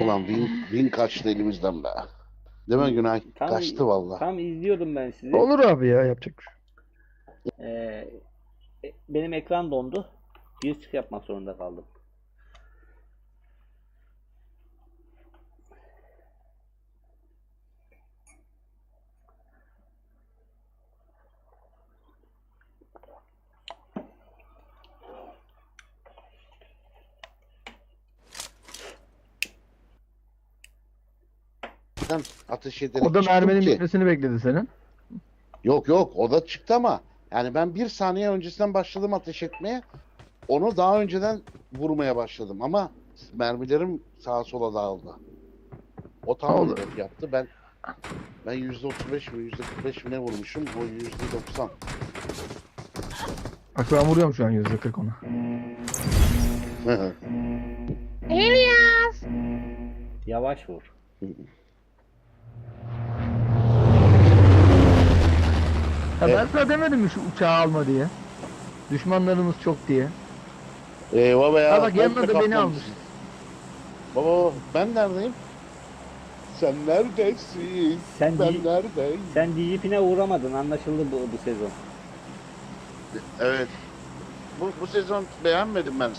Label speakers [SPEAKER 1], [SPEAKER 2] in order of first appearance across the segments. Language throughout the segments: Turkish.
[SPEAKER 1] Ulan win, win kaçtı elimizden be. Değil mi Günay?
[SPEAKER 2] Tam-
[SPEAKER 1] Kaçtı valla.
[SPEAKER 2] Tam izliyordum ben sizi.
[SPEAKER 3] Olur abi ya yapacak bir şey.
[SPEAKER 2] Ee, e, benim ekran dondu. Bir çık yapmak zorunda kaldım.
[SPEAKER 1] Sen ateş ederek
[SPEAKER 3] O da
[SPEAKER 1] çıktım
[SPEAKER 3] merminin
[SPEAKER 1] ki.
[SPEAKER 3] bitmesini bekledi senin.
[SPEAKER 1] Yok yok o da çıktı ama yani ben bir saniye öncesinden başladım ateş etmeye. Onu daha önceden vurmaya başladım ama mermilerim sağa sola dağıldı. O tam
[SPEAKER 3] Olur.
[SPEAKER 1] hedef yaptı. Ben ben %35 mi %45 mi ne vurmuşum? O %90.
[SPEAKER 3] Bak ben vuruyorum şu an %40 ona.
[SPEAKER 2] Yavaş vur.
[SPEAKER 3] Ya ben sana demedim mi şu uçağı alma diye. Düşmanlarımız çok diye.
[SPEAKER 1] Eyvah be ya.
[SPEAKER 3] Ha bak yanına
[SPEAKER 1] komple
[SPEAKER 3] da beni almış.
[SPEAKER 1] Baba ben neredeyim? Sen neredesin?
[SPEAKER 2] Sen
[SPEAKER 1] ben
[SPEAKER 2] değil-
[SPEAKER 1] neredeyim?
[SPEAKER 2] Sen DJP'ne uğramadın anlaşıldı bu, bu sezon.
[SPEAKER 1] Evet. Bu, bu sezon beğenmedim ben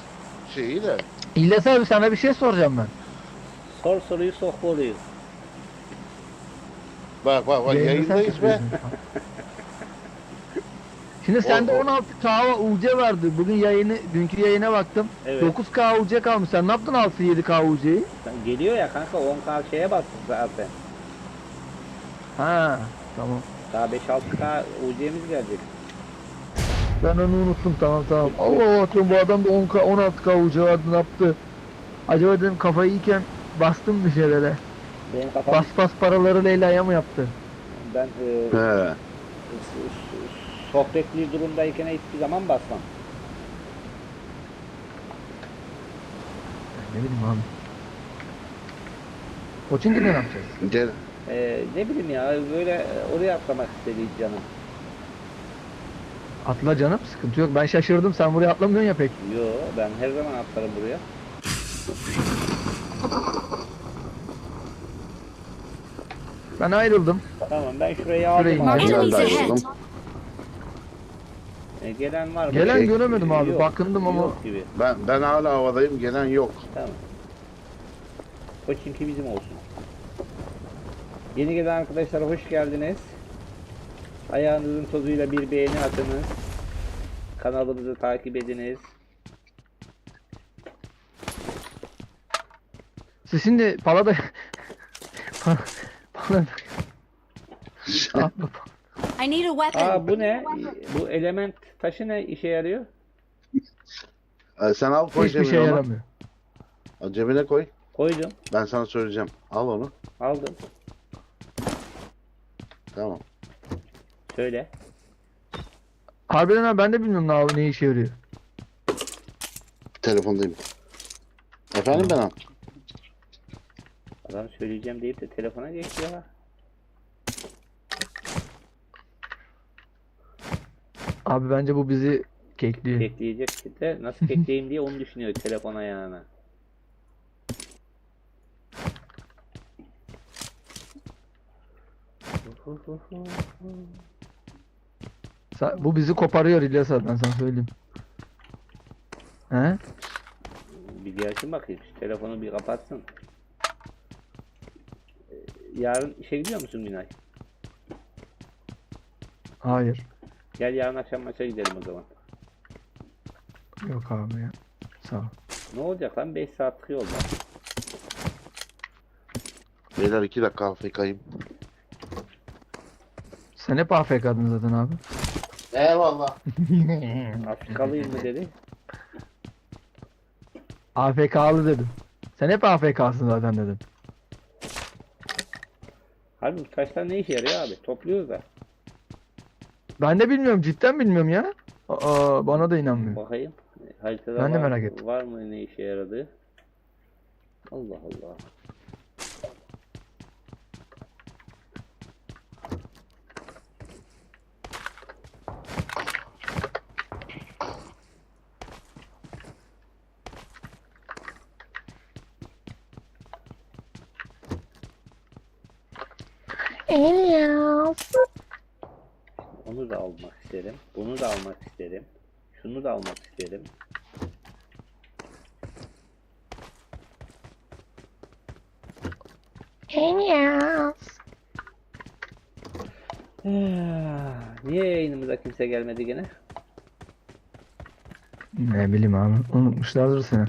[SPEAKER 1] şeyi de.
[SPEAKER 3] İlyas abi sana bir şey soracağım ben.
[SPEAKER 2] Sor soruyu sok boruyu.
[SPEAKER 1] Bak bak bak
[SPEAKER 3] Yayını sen
[SPEAKER 1] yayındayız be.
[SPEAKER 3] yapıyorsun. Şimdi sende
[SPEAKER 1] O- o-
[SPEAKER 3] 16 K UC vardı. Bugün yayını, dünkü yayına baktım.
[SPEAKER 2] Evet.
[SPEAKER 3] 9 K UC kalmış. Sen ne yaptın 6 7 K UC'yi?
[SPEAKER 2] Sen- Geliyor ya kanka 10k şeye bastık zaten.
[SPEAKER 3] Ha, tamam.
[SPEAKER 2] Daha 5-6k UC'miz gelecek.
[SPEAKER 3] Ben onu unuttum tamam tamam. Allah Allah atıyorum bu adam da 10K 16K UC vardı ne yaptı? Acaba dedim kafayı yiyken bastım bir şeylere.
[SPEAKER 2] Benim kafam
[SPEAKER 3] Bas bas paraları Leyla'ya mı yaptı?
[SPEAKER 2] ben e,
[SPEAKER 1] He.
[SPEAKER 2] S- s- sohbetli durumdayken hiçbir zaman basmam.
[SPEAKER 3] Ne bileyim abi. Koçing'de ne yapacağız?
[SPEAKER 1] Gel.
[SPEAKER 2] E, ne bileyim ya böyle e, oraya atlamak istedi canım.
[SPEAKER 3] Atla canım sıkıntı yok. Ben şaşırdım sen buraya atlamıyorsun ya pek.
[SPEAKER 2] Yo ben her zaman atlarım buraya.
[SPEAKER 3] Ben ayrıldım.
[SPEAKER 2] Tamam ben şurayı
[SPEAKER 3] Şurayı
[SPEAKER 2] aldım abi.
[SPEAKER 1] Ben de ayrıldım.
[SPEAKER 2] E, gelen var mı?
[SPEAKER 3] Gelen
[SPEAKER 1] Şey,
[SPEAKER 3] göremedim abi.
[SPEAKER 2] Yok,
[SPEAKER 3] Bakındım ama
[SPEAKER 2] Yok gibi.
[SPEAKER 1] Ben ben hala havadayım gelen yok.
[SPEAKER 2] Tamam. Koçinki bizim olsun. Yeni gelen arkadaşlar hoş geldiniz. Ayağınızın tozuyla bir beğeni atınız. Kanalımızı takip ediniz.
[SPEAKER 3] siz şimdi Pala'da Pala'da
[SPEAKER 4] I need a weapon.
[SPEAKER 2] Aa bu ne? Bu element taşı ne işe yarıyor?
[SPEAKER 1] Ee, sen al koy
[SPEAKER 3] hiçbir
[SPEAKER 1] cebine
[SPEAKER 3] şey
[SPEAKER 1] onu.
[SPEAKER 3] yaramıyor.
[SPEAKER 1] Al Cebine koy.
[SPEAKER 2] Koydum.
[SPEAKER 1] Ben sana söyleyeceğim. Al onu.
[SPEAKER 2] Aldım.
[SPEAKER 1] Tamam.
[SPEAKER 2] Söyle.
[SPEAKER 3] Harbiden abi ben de bilmiyorum ne, ne işe yarıyor.
[SPEAKER 1] Telefondayım. Efendim ben al.
[SPEAKER 2] Adam söyleyeceğim deyip de telefona geçti ya.
[SPEAKER 3] Abi bence bu bizi kekliyor.
[SPEAKER 2] Kekleyecek de nasıl kekleyeyim diye onu düşünüyor telefon ayağına.
[SPEAKER 3] Sa- Bu bizi koparıyor İlyas abi ben sana söyleyeyim. He?
[SPEAKER 2] Bir gelsin bakayım şu telefonu bir kapatsın. Ee, Yarın işe gidiyor musun Günay?
[SPEAKER 3] Hayır.
[SPEAKER 2] Gel yarın akşam maça gidelim o zaman.
[SPEAKER 3] Yok abi ya. Sağ ol.
[SPEAKER 2] Ne olacak lan 5 saatlik yol var.
[SPEAKER 1] Beyler iki dakika AFK'yim.
[SPEAKER 3] Sen hep AFK'dın zaten abi.
[SPEAKER 1] Eyvallah.
[SPEAKER 2] Afrikalıyım mı dedi.
[SPEAKER 3] AFK'lı dedim. Sen hep AFK'sın zaten dedim.
[SPEAKER 2] Harbi bu taşlar ne işe yarıyor abi? Topluyoruz da.
[SPEAKER 3] Ben de bilmiyorum cidden bilmiyorum ya. Aa, bana da inanmıyor.
[SPEAKER 2] Bakayım. Haritada
[SPEAKER 3] ben de
[SPEAKER 2] var,
[SPEAKER 3] merak ettim.
[SPEAKER 2] Var mı ne işe yaradı? Allah Allah.
[SPEAKER 4] Alien.
[SPEAKER 2] Onu da almak isterim. Bunu da almak isterim. Şunu da almak isterim.
[SPEAKER 4] İlyas.
[SPEAKER 2] Niye yayınımıza kimse gelmedi gene?
[SPEAKER 3] Ne bileyim abi. Unutmuşlardır seni.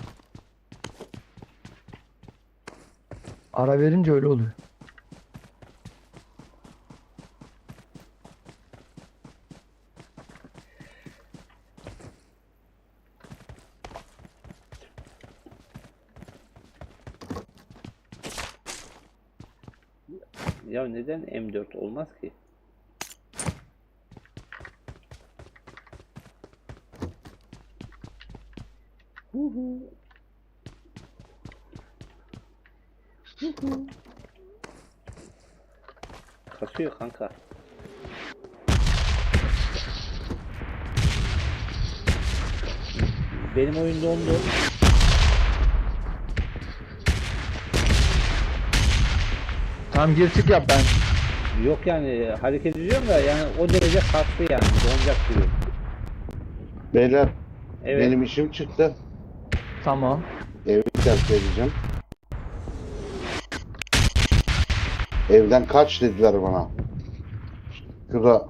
[SPEAKER 3] Ara verince öyle oluyor.
[SPEAKER 2] Ya neden M4 olmaz ki? Huhu. Huhu. Kasıyor kanka. Benim oyun dondu.
[SPEAKER 3] Tam gir çık yap ben.
[SPEAKER 2] Yok yani hareket ediyorum da yani o derece kastı yani donacak gibi.
[SPEAKER 1] Beyler
[SPEAKER 2] Evet.
[SPEAKER 1] benim işim çıktı.
[SPEAKER 3] Tamam.
[SPEAKER 1] Evi terk edeceğim. Evden kaç dediler bana. Şurada